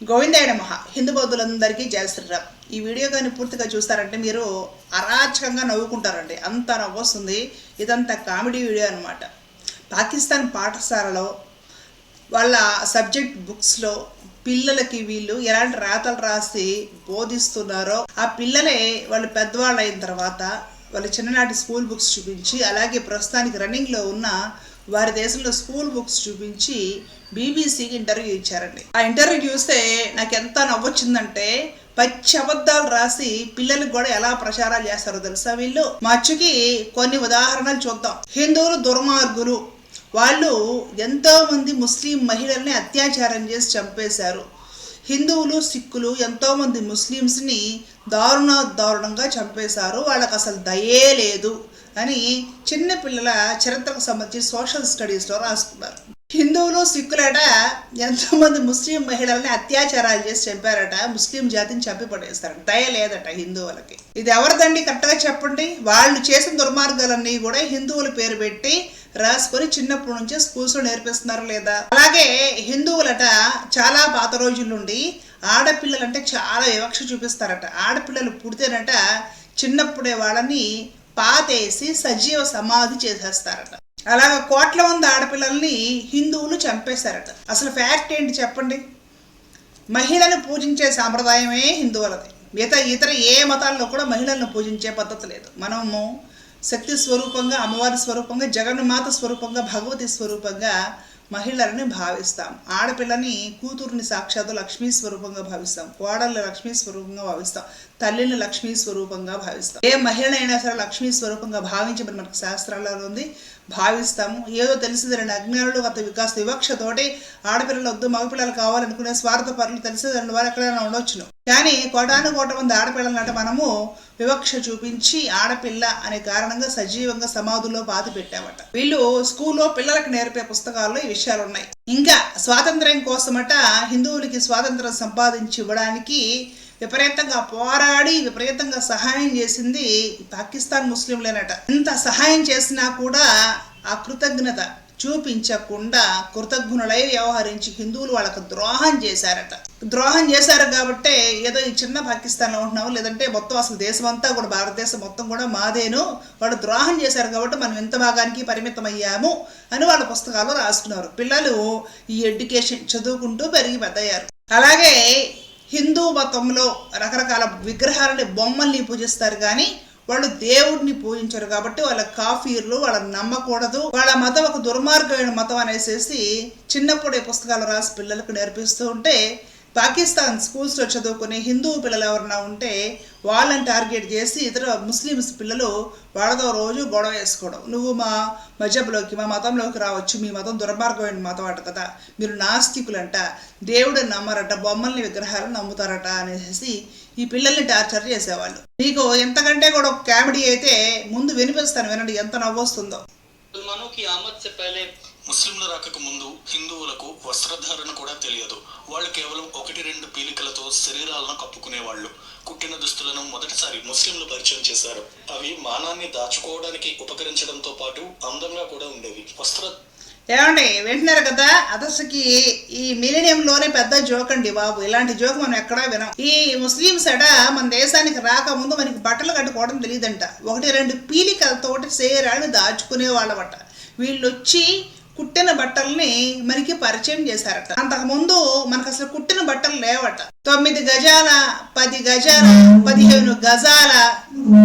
గోవిందయ్య నమః. హిందూ బౌద్ధులందరికీ జయ శ్రీరామ్. ఈ వీడియో కానీ పూర్తిగా చూస్తారంటే మీరు అరాచకంగా నవ్వుకుంటారండి. అంత నవ్వొస్తుంది. ఇదంతా కామెడీ వీడియో అనమాట పాకిస్తాన్ పాఠశాలలో వాళ్ళ సబ్జెక్ట్ బుక్స్లో పిల్లలకి వీళ్ళు ఎలాంటి రాతలు రాసి బోధిస్తున్నారో ఆ పిల్లలే వాళ్ళు పెద్దవాళ్ళు అయిన తర్వాత వాళ్ళ చిన్ననాటి స్కూల్ బుక్స్ చూపించి అలాగే ప్రస్తుతానికి రన్నింగ్లో ఉన్న వారి దేశంలో స్కూల్ బుక్స్ చూపించి బీబీసీకి ఇంటర్వ్యూ ఇచ్చారండి. ఆ ఇంటర్వ్యూ చూస్తే నాకు ఎంత నవ్వొచ్చిందంటే పచ్చి అబద్ధాలు రాసి పిల్లలకు కూడా ఎలా ప్రచారాలు చేస్తారో తెలుసా వీళ్ళు? మచ్చుకి కొన్ని ఉదాహరణలు చూద్దాం. హిందువులు దుర్మార్గులు. వాళ్ళు ఎంతో మంది ముస్లిం మహిళల్ని అత్యాచారం చేసి చంపేశారు. హిందువులు సిక్కులు ఎంతో మంది ముస్లిమ్స్ని దారుణ దారుణంగా చంపేశారు. వాళ్ళకి అసలు దయే లేదు. అని చిన్న పిల్లల చరిత్రకు సంబంధించి సోషల్ స్టడీస్లో రాసుకున్నారు. హిందువులు సిక్కులట ఎంతో మంది ముస్లిం మహిళల్ని అత్యాచారాలు చేసి చంపారట ముస్లిం జాతిని చంపి పడేస్తారట. దయ లేదట హిందువులకి. ఇది ఎవరిదండి? కరెక్ట్గా చెప్పండి. వాళ్ళు చేసిన దుర్మార్గాలన్నీ కూడా హిందువుల పేరు పెట్టి రాసుకొని చిన్నప్పటి నుంచే స్కూల్స్లో నేర్పిస్తున్నారు లేదా? అలాగే హిందువులట చాలా పాత రోజుల నుండి ఆడపిల్లలంటే చాలా వివక్ష చూపిస్తారట. ఆడపిల్లలు పుడితేనట చిన్నప్పుడే వాళ్ళని పాతేసి సజీవ సమాధి చేసేస్తారట. అలాగ కోట్ల మంది ఆడపిల్లల్ని హిందువులు చంపేశారట. అసలు ఫ్యాక్ట్ ఏంటి చెప్పండి? మహిళను పూజించే సాంప్రదాయమే హిందువులది. మిగతా ఇతర ఏ మతాల్లో కూడా మహిళలను పూజించే పద్ధతి లేదు. మనము శక్తి స్వరూపంగా అమ్మవారి స్వరూపంగా జగన్మాత స్వరూపంగా భగవతి స్వరూపంగా మహిళలని భావిస్తాం. ఆడపిల్లని కూతుర్ని సాక్షాత్తు లక్ష్మీ స్వరూపంగా భావిస్తాం. కోడల్ని లక్ష్మీ స్వరూపంగా భావిస్తాం. తల్లిని లక్ష్మీ స్వరూపంగా భావిస్తాం. ఏ మహిళ అయినా సరే లక్ష్మీ స్వరూపంగా భావించమని మనకు శాస్త్రాలలో ఉంది. భావిస్తాము. ఏదో తెలిసిందని అజ్ఞానులు గత వికాస వివక్షతోటి ఆడపిల్లలు వద్దు మగపిల్లలు కావాలనుకునే స్వార్థ పనులు తెలిసేదని వారు ఎక్కడైనా ఉండొచ్చును. కానీ కోటాను కోట మంది ఆడపిల్లలనట మనము వివక్ష చూపించి ఆడపిల్ల అనే కారణంగా సజీవంగా సమాధుల్లో పాతి పెట్టామట. వీళ్ళు స్కూల్లో పిల్లలకు నేర్పే పుస్తకాల్లో ఈ విషయాలు ఉన్నాయి. ఇంకా స్వాతంత్ర్యం కోసమట హిందువులకి స్వాతంత్రం సంపాదించి ఇవ్వడానికి విపరీతంగా పోరాడి విపరీతంగా సహాయం చేసింది పాకిస్తాన్ ముస్లింలేనట. ఇంత సహాయం చేసినా కూడా ఆ కృతజ్ఞత చూపించకుండా కృతజ్ఞులై వ్యవహరించి హిందువులు వాళ్ళకు ద్రోహం చేశారట. ద్రోహం చేశారు కాబట్టే ఏదో ఈ చిన్న పాకిస్తాన్లో ఉంటున్నాము లేదంటే మొత్తం అసలు దేశం అంతా కూడా భారతదేశం మొత్తం కూడా మాదేను. వాళ్ళు ద్రోహం చేశారు కాబట్టి మనం ఎంత భాగానికి పరిమితం అయ్యాము అని వాళ్ళ పుస్తకాల్లో రాసుకున్నారు పిల్లలు ఈ ఎడ్యుకేషన్ చదువుకుంటూ పెరిగి పెద్దయ్యారు. అలాగే హిందూ మతంలో రకరకాల విగ్రహాలని బొమ్మల్ని పూజిస్తారు కానీ వాళ్ళు దేవుడిని పూజించరు కాబట్టి వాళ్ళ కాఫీర్లు వాళ్ళని నమ్మకూడదు. వాళ్ళ మతం ఒక దుర్మార్గమైన మతం అనేసేసి చిన్నప్పుడే పుస్తకాలు రాసి పిల్లలకు నేర్పిస్తూ ఉంటే పాకిస్తాన్ స్కూల్స్లో చదువుకునే హిందూ పిల్లలు ఎవరన్నా ఉంటే వాళ్ళని టార్గెట్ చేసి ఇతర ముస్లిమ్స్ పిల్లలు వాళ్ళతో రోజు గొడవ వేసుకోవడం. నువ్వు మా మజబ్లోకి మా మతంలోకి రావచ్చు మీ మతం దుర్మార్గమైన మతం అట కదా. మీరు నాస్తికులంట దేవుడిని నమ్మరట బొమ్మల్ని విగ్రహాలను నమ్ముతారట అనేసి ఈ పిల్లల్ని టార్చర్ చేసేవాళ్ళు. మీకు ఎంతకంటే కూడా ఒక కామెడీ అయితే ముందు వినిపిస్తాను వినండి ఎంత నవ్వొస్తుందో. మనకి ముస్లింలు రాకక ముందు హిందువులకు వస్త్రధారణ కూడా తెలియదు. వాళ్ళు కేవలం ఒకటి రెండు పీలికలతో శరీరాలను కప్పుకునేవాళ్ళు. కుట్టిన దుస్తులను మొదటిసారి ముస్లింలు పరిచయం చేశారు. అవి మానాన్ని దాచుకోవడానికి ఉపకరించడంతో పాటు అందంగా కూడా ఉండేవి. వస్త్ర ఏమండి వింటున్నారు కదా? అదసకి ఈ మిలీనియంలోనే పెద్ద జోక్ అండి బాబు. ఇలాంటి జోక్ మనం ఎక్కడా వినం. ఈ ముస్లిం సడ మన దేశానికి రాకముందు మనకి బట్టలు కట్టుకోవడం తెలియదంట. ఒకటి రెండు పీలికలతోటి సేరాన్ని దాచుకునే వాళ్ళమట వీళ్ళు వచ్చి కుట్టిన బట్టల్ని మనకి పరిచయం చేశారట. అంతకుముందు మనకు అసలు కుట్టిన బట్టలు లేవట. తొమ్మిది గజాల పది గజాల పదిహేను గజాల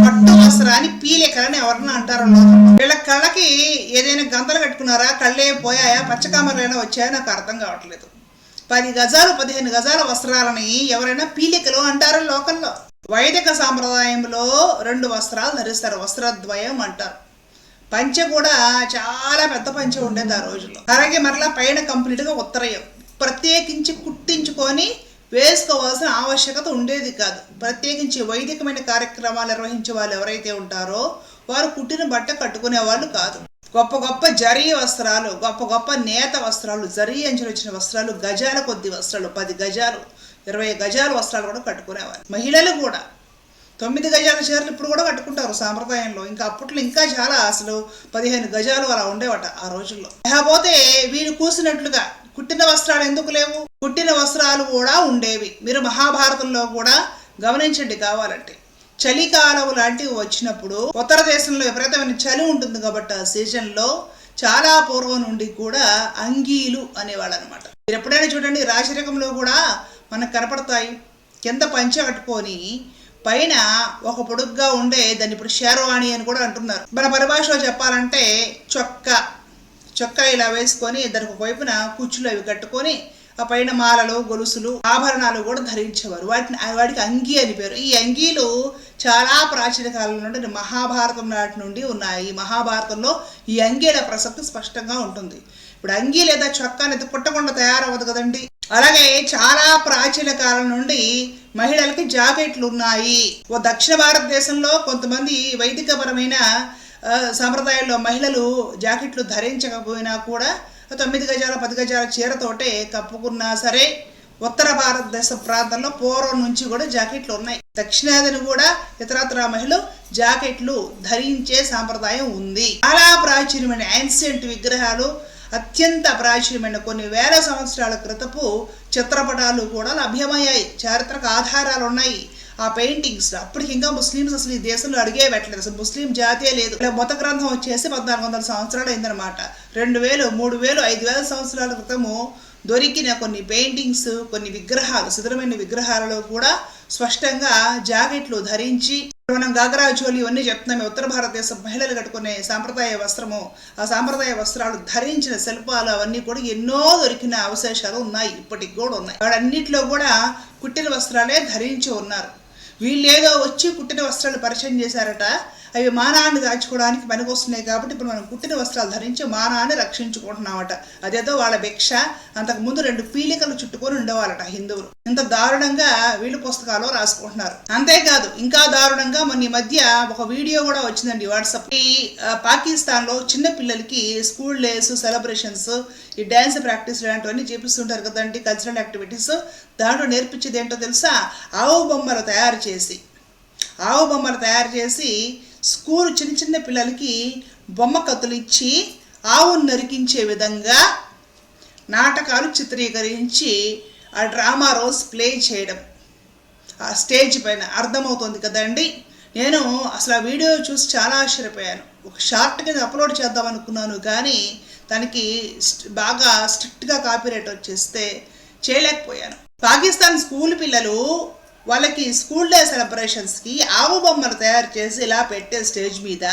పట్టు వస్త్రాన్ని పీలికలని ఎవరన్నా అంటారు వీళ్ళ కళ్ళకి ఏదైనా గంతలు కట్టుకున్నారా? కళ్ళే పోయాయా? పచ్చకామరైనా వచ్చాయా? నాకు అర్థం కావట్లేదు. పది గజాలు పదిహేను గజాల వస్త్రాలని ఎవరైనా పీలికలు అంటారు లోకల్లో? వైదిక సాంప్రదాయంలో రెండు వస్త్రాలు ధరిస్తారు. వస్త్రద్వయం అంటారు. పంచె కూడా చాలా పెద్ద పంచె ఉండేది ఆ రోజుల్లో. అలాగే మరలా పైన కంప్లీట్గా ఉత్తరయం ప్రత్యేకించి కుట్టించుకొని వేసుకోవాల్సిన ఆవశ్యకత ఉండేది కాదు. ప్రత్యేకించి వైదికమైన కార్యక్రమాలు నిర్వహించే వాళ్ళు ఎవరైతే ఉంటారో వారు కుట్టిన బట్ట కట్టుకునే వాళ్ళు కాదు. గొప్ప గొప్ప జరీ వస్త్రాలు గొప్ప గొప్ప నేత వస్త్రాలు జరీ అంచులు వచ్చిన వస్త్రాలు గజాల కొద్ది వస్త్రాలు పది గజాలు ఇరవై గజాల వస్త్రాలు కూడా కట్టుకునేవారు మహిళలు కూడా తొమ్మిది గజాల చీరలు ఇప్పుడు కూడా కట్టుకుంటారు సాంప్రదాయంలో. ఇంకా అప్పట్లో ఇంకా చాలా అసలు పదిహేను గజాలు అలా ఉండేవట ఆ రోజుల్లో. లేకపోతే వీళ్ళు కూసినట్లుగా కుట్టిన వస్త్రాలు ఎందుకు లేవు? కుట్టిన వస్త్రాలు కూడా ఉండేవి. మీరు మహాభారతంలో కూడా గమనించండి కావాలంటే. చలికాలం లాంటివి వచ్చినప్పుడు ఉత్తర దేశంలో విపరీతమైన చలి ఉంటుంది కాబట్టి ఆ సీజన్లో చాలా పూర్వం నుండి కూడా అంగీలు అనేవాళ్ళు అనమాట మీరు ఎప్పుడైనా చూడండి రాశిరకంలో కూడా మనకు కనపడతాయి. కింద పంచె కట్టుకొని పైన ఒక పొడుగ్గా ఉండే దాన్ని ఇప్పుడు షేర్వాణి అని కూడా అంటున్నారు. మన పరిభాషలో చెప్పాలంటే చొక్క. చొక్కా ఇలా వేసుకొని ఇద్దరికి ఒక వైపున కుచ్చులు అవి కట్టుకొని ఆ పైన మాలలు గొలుసులు ఆభరణాలు కూడా ధరించేవారు. వాటిని వాటికి అంగీ అని పేరు. ఈ అంగీలు చాలా ప్రాచీన కాలం నుండి మహాభారతం నాటి నుండి ఉన్నాయి. మహాభారతంలో ఈ అంగీల ప్రసక్తి స్పష్టంగా ఉంటుంది. ఇప్పుడు అంగీ లేదా చొక్కా అనేది పుట్టకుండా తయారవ్వదు కదండి. అలాగే చాలా ప్రాచీన కాలం నుండి మహిళలకి జాకెట్లు ఉన్నాయి ఓ దక్షిణ భారతదేశంలో కొంతమంది వైదికపరమైన సాంప్రదాయాల్లో మహిళలు జాకెట్లు ధరించకపోయినా కూడా తొమ్మిది గజాల పది గజాల చీరతోటే కప్పుకున్నా సరే ఉత్తర భారతదేశ ప్రాంతంలో పూర్వం నుంచి కూడా జాకెట్లు ఉన్నాయి. దక్షిణాదిని కూడా ఇతరత్ర మహిళలు జాకెట్లు ధరించే సాంప్రదాయం ఉంది. చాలా ప్రాచీనమైన యాన్సియంట్ విగ్రహాలు అత్యంత ప్రాచీనమైన కొన్ని వేల సంవత్సరాల క్రితపు చిత్రపటాలు కూడా లభ్యమయ్యాయి. చారిత్రక ఆధారాలు ఉన్నాయి. ఆ పెయింటింగ్స్ అప్పటికి ఇంకా ముస్లిమ్స్ అసలు ఈ దేశంలో అడిగే పెట్టలేదు. అసలు ముస్లిం జాతే లేదు. మత గ్రంథం వచ్చేసి పద్నాలుగు వందల సంవత్సరాలు అయిందనమాట రెండు వేలు మూడు వేలు ఐదు వేల సంవత్సరాల క్రితము దొరికిన కొన్ని పెయింటింగ్స్ కొన్ని విగ్రహాలు శిథిలమైన విగ్రహాలలో కూడా స్పష్టంగా జాకెట్లు ధరించి మనం గాగరా చోలి ఇవన్నీ చెప్తున్నాము ఉత్తర భారతదేశం మహిళలు కట్టుకునే సాంప్రదాయ వస్త్రము ఆ సాంప్రదాయ వస్త్రాలు ధరించిన శిల్పాలు అవన్నీ కూడా ఎన్నో దొరికిన అవశేషాలు ఉన్నాయి. ఇప్పటికి కూడా ఉన్నాయి. వాడన్నిటిలో కూడా కుట్టిన వస్త్రాలే ధరించి ఉన్నారు. వీళ్ళేదో వచ్చి కుట్టిన వస్త్రాలు పరిచయం చేశారట. అవి మానాన్ని దాచుకోవడానికి పనికొస్తున్నాయి కాబట్టి ఇప్పుడు మనం కుట్టిన వస్త్రాలు ధరించి మానాన్ని రక్షించుకుంటున్నామట. అదేదో వాళ్ళ భిక్ష అంతకు ముందు రెండు పీలికలు చుట్టుకొని ఉండేవాళ్ళట హిందువులు. ఇంత దారుణంగా వీళ్ళు పుస్తకాలు రాసుకుంటున్నారు. అంతేకాదు ఇంకా దారుణంగా మొన్న ఈ మధ్య ఒక వీడియో కూడా వచ్చిందండి వాట్సాప్. ఈ పాకిస్తాన్లో చిన్న పిల్లలకి స్కూల్ డేస్ సెలబ్రేషన్స్ ఈ డ్యాన్స్ ప్రాక్టీస్ లాంటివన్నీ చేపిస్తుంటారు కదండి కల్చరల్ యాక్టివిటీస్. దాంట్లో నేర్పించేది ఏంటో తెలుసా? ఆవు బొమ్మలు తయారు చేసి ఆవు బొమ్మలు తయారు చేసి స్కూల్ చిన్న చిన్న పిల్లలకి బొమ్మ కథలు ఇచ్చి ఆవును నరికించే విధంగా నాటకాలు చిత్రీకరించి ఆ డ్రామా రోల్స్ ప్లే చేయడం. ఆ స్టేజ్ పైన అర్థమవుతుంది కదండి. నేను అసలు ఆ వీడియో చూసి చాలా ఆశ్చర్యపోయాను. ఒక షార్ట్ కింద అప్లోడ్ చేద్దాం అనుకున్నాను కానీ దానికి బాగా స్ట్రిక్ట్గా కాపీరేట్ వచ్చేస్తే చేయలేకపోయాను. పాకిస్తాన్ స్కూల్ పిల్లలు వాళ్ళకి స్కూల్ డే సెలబ్రేషన్స్కి ఆవు బొమ్మలు తయారు చేసి ఇలా పెట్టే స్టేజ్ మీద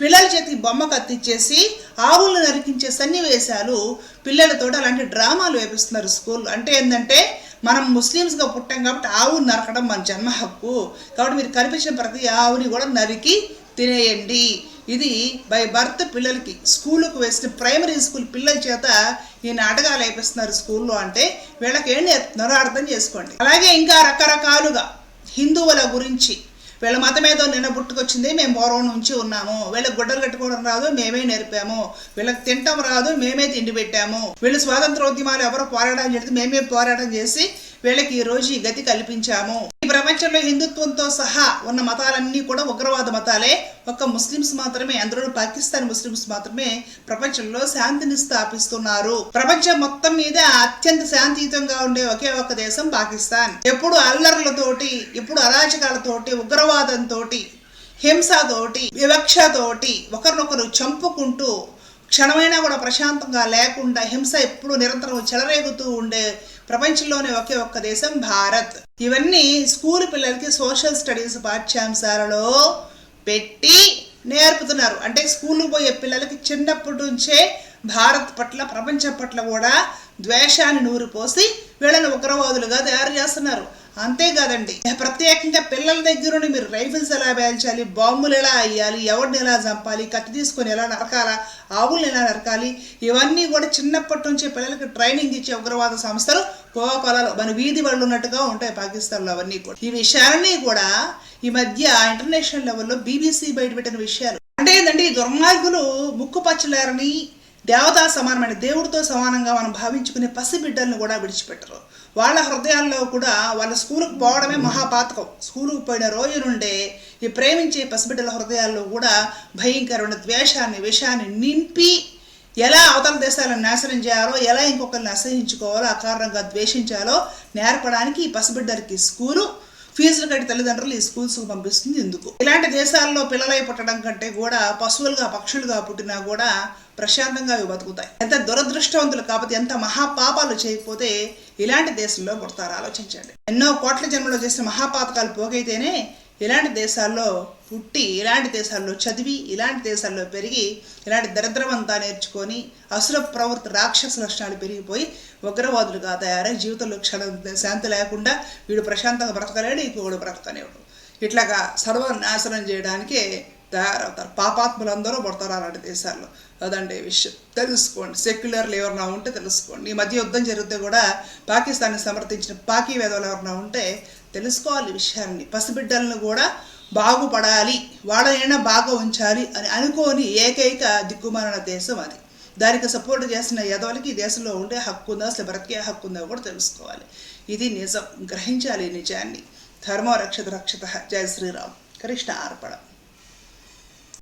పిల్లల చేతికి బొమ్మ కత్తిచ్చేసి ఆవులను నరికించే సన్నివేశాలు పిల్లలతో అలాంటి డ్రామాలు వేపిస్తున్నారు స్కూల్. అంటే ఏంటంటే మనం ముస్లిమ్స్గా పుట్టాం కాబట్టి ఆవును నరకడం మన జన్మ హక్కు. కాబట్టి మీరు కనిపించిన ప్రతి ఆవుని కూడా నరికి తినేయండి. ఇది బై బర్త్ పిల్లలకి. స్కూలుకు వేసిన ప్రైమరీ స్కూల్ పిల్లల చేత ఈ నాటకాలు వేపిస్తున్నారు స్కూల్లో అంటే వీళ్ళకి ఏం నేర్పుతున్నారో అర్థం చేసుకోండి. అలాగే ఇంకా రకరకాలుగా హిందువుల గురించి. వీళ్ళ మతం మీద నిన్న పుట్టుకొచ్చింది మేము పూర్వం నుంచి ఉన్నాము. వీళ్ళకి గుడ్డలు కట్టుకోవడం రాదు మేమే నేర్పాము. వీళ్ళకి తింటం రాదు మేమే తిండి పెట్టాము. వీళ్ళు స్వాతంత్రోద్యమాలు ఎవరు పోరాటం చేస్తే మేమే పోరాటం చేసి వీళ్ళకి ఈ రోజు ఈ గతి కల్పించాము. ఈ ప్రపంచంలో హిందుత్వంతో సహా ఉన్న మతాలన్నీ కూడా ఉగ్రవాద మతాలే. ఒక్క ముస్లిమ్స్ మాత్రమే అందులో పాకిస్తాన్ ముస్లిమ్స్ మాత్రమే ప్రపంచంలో శాంతిని స్థాపిస్తున్నారు. ప్రపంచం మొత్తం మీద అత్యంత శాంతియుతంగా ఉండే ఒకే ఒక్క దేశం పాకిస్తాన్. ఎప్పుడు అల్లర్లతోటి ఎప్పుడు అరాచకాలతోటి ఉగ్రవాదంతో హింసతోటి వివక్షతోటి ఒకరినొకరు చంపుకుంటూ క్షణమైనా కూడా ప్రశాంతంగా లేకుండా హింస ఎప్పుడు నిరంతరం చెలరేగుతూ ఉండే ప్రపంచంలోనే ఒకే ఒక్క దేశం భారత్. ఇవన్నీ స్కూల్ పిల్లలకి సోషల్ స్టడీస్ పాఠ్యాంశాలలో పెట్టి నేర్పుతున్నారు. అంటే స్కూల్కి పోయే పిల్లలకి చిన్నప్పటి నుంచే భారత్ పట్ల ప్రపంచం పట్ల కూడా ద్వేషాన్ని నూరిపోసి వీళ్ళని ఉగ్రవాదులుగా తయారు చేస్తున్నారు. అంతేకాదండి. ప్రత్యేకంగా పిల్లల దగ్గర నుండి మీరు రైఫిల్స్ ఎలా పేల్చాలి బాంబులు ఎలా అయ్యాలి ఎవరిని ఎలా చంపాలి కత్తి తీసుకొని ఎలా నరకాలా ఆవుల్ని ఎలా నరకాలి ఇవన్నీ కూడా చిన్నప్పటి నుంచే పిల్లలకి ట్రైనింగ్ ఇచ్చే ఉగ్రవాద సంస్థలు కోకొలలో మన వీధి వాళ్ళు ఉన్నట్టుగా ఉంటాయి పాకిస్తాన్లో అవన్నీ కూడా. ఈ విషయాలన్నీ కూడా ఈ మధ్య ఇంటర్నేషనల్ లెవెల్లో బీబీసీ బయటపెట్టిన విషయాలు. అంటే ఏంటంటే ఈ దుర్మార్గులు ముక్కు పచ్చలేరని దేవతా సమానమైన దేవుడితో సమానంగా మనం భావించుకునే పసిబిడ్డలను కూడా విడిచిపెట్టరు. వాళ్ళ హృదయాల్లో కూడా వాళ్ళ స్కూలుకు పోవడమే మహాపాతకం. స్కూలుకు పోయిన రోజు నుండే ఈ ప్రేమించే పసిబిడ్డల హృదయాల్లో కూడా భయంకరమైన ద్వేషాన్ని విషాన్ని నింపి ఎలా అవతల దేశాలను నాశనం చేయాలో ఎలా ఇంకొకరిని అసహించుకోవాలో అకారణంగా ద్వేషించాలో నేర్పడానికి ఈ పసిబిడ్డలకి స్కూలు ఫీజులు కట్టి తల్లిదండ్రులు ఈ స్కూల్స్కు పంపిస్తుంది ఎందుకు? ఇలాంటి దేశాల్లో పిల్లలై పుట్టడం కంటే కూడా పశువులుగా పక్షులుగా పుట్టినా కూడా ప్రశాంతంగా అవి బతుకుతాయి. ఎంత దురదృష్టవంతులు కాకపోతే ఎంత మహాపాపాలు చేయకపోతే ఇలాంటి దేశంలో పుడతారు. ఆలోచించండి. ఎన్నో కోట్ల జన్మలో చేసిన మహాపాతకాలు పోగైతేనే ఇలాంటి దేశాల్లో పుట్టి ఇలాంటి దేశాల్లో చదివి ఇలాంటి దేశాల్లో పెరిగి ఇలాంటి దరిద్రమంతా నేర్చుకొని అసుర ప్రవృత్తి రాక్షస లక్షణాలు పెరిగిపోయి ఉగ్రవాదులుగా తయారై జీవితంలో క్షణం శాంతి లేకుండా వీడు ప్రశాంతంగా బ్రతకలేడు ఇంకొకడు బ్రతకనేవాడు ఇట్లాగా సర్వనాశనం చేయడానికే తయారవుతారు. పాపాత్ములందరూ పడతారు అలాంటి దేశాల్లో. అదండి విషయం. తెలుసుకోండి. సెక్యులర్లు ఎవరైనా ఉంటే తెలుసుకోండి. ఈ మధ్య యుద్ధం జరిగితే కూడా పాకిస్తాన్ని సమర్థించిన పాకీ వేదవులు ఎవరైనా ఉంటే తెలుసుకోవాలి విషయాన్ని. పసిబిడ్డలను కూడా బాగుపడాలి వాళ్ళనైనా బాగా ఉంచాలి అని అనుకోని ఏకైక దిక్కుమాలిన దేశం అది. దానికి సపోర్ట్ చేసిన యదవులకి ఈ దేశంలో ఉండే హక్కు ఉందా అసలు బ్రతికే హక్కు ఉందా కూడా తెలుసుకోవాలి. ఇది నిజం. గ్రహించాలి నిజాన్ని. ధర్మ రక్షత. రక్షత జయ శ్రీరామ్. కృష్ణ ఆర్పడం